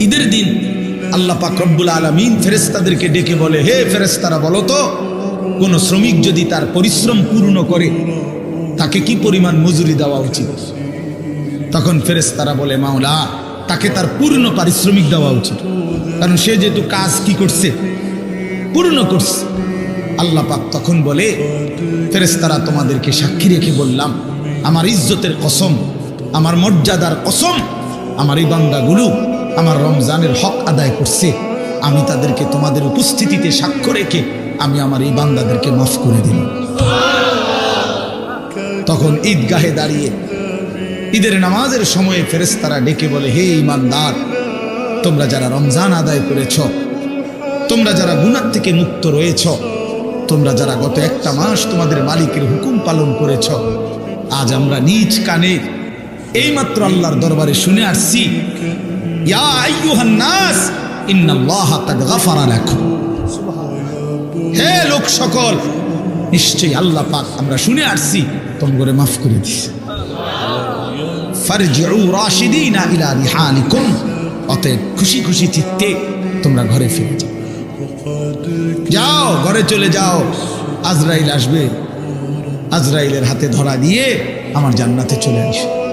ঈদের দিন আল্লাহ পাক রব্বুল আলমিন ফেরেস্তাদেরকে ডেকে বলে, হে ফেরেস্তারা বলো তো, কোন শ্রমিক যদি তার পরিশ্রম পূর্ণ করে, তাকে কি পরিমাণ মজুরি দেওয়া উচিত? তখন ফেরেস্তারা বলে, মাওলা, তাকে তার পূর্ণ পারিশ্রমিক দেওয়া উচিত। কারণ সে যেহেতু কাজ কি করছে, পূর্ণ করছে। আল্লাহ পাক তখন বলে ফেরেস্তারা তোমাদেরকে সাক্ষী রেখে বললাম, আমার ইজ্জতের কসম, আমার মর্যাদার কসম, আমার এই বান্দাগুলো আমার রমজানের হক আদায় করছে, আমি তাদেরকে তোমাদের উপস্থিতিতে সাক্ষ্য রেখে আমি আমার এই বান্দাদেরকে মাফ করে দিলাম। তখন ঈদগাহে দাঁড়িয়ে ঈদের নামাজের সময়ে ফেরেস্তারা ডেকে বলে, হে ইমানদার তোমরা যারা রমজান আদায় করেছ, তোমরা যারা গুনার থেকে মুক্ত রয়েছ, তোমরা যারা গত একটা মাস তোমাদের মালিকের হুকুম পালন করেছ, আজ আমরা নিজ কানে এইমাত্র আল্লাহর দরবারে শুনে আসছি হে লোক সকল, নিশ্চয়ই আল্লাহ পাক আমরা শুনে আসছি মাফ করে রাশিদিনা ইলা রিহালিকুম, অতএব খুশি খুশি চিত্তে তোমরা ঘরে ফিরে যাও। যাও, ঘরে চলে যাও। আজরাইল আসবে। আজরাইলের হাতে ধরা দিয়ে আমার জান্নাতে চলে আসবে।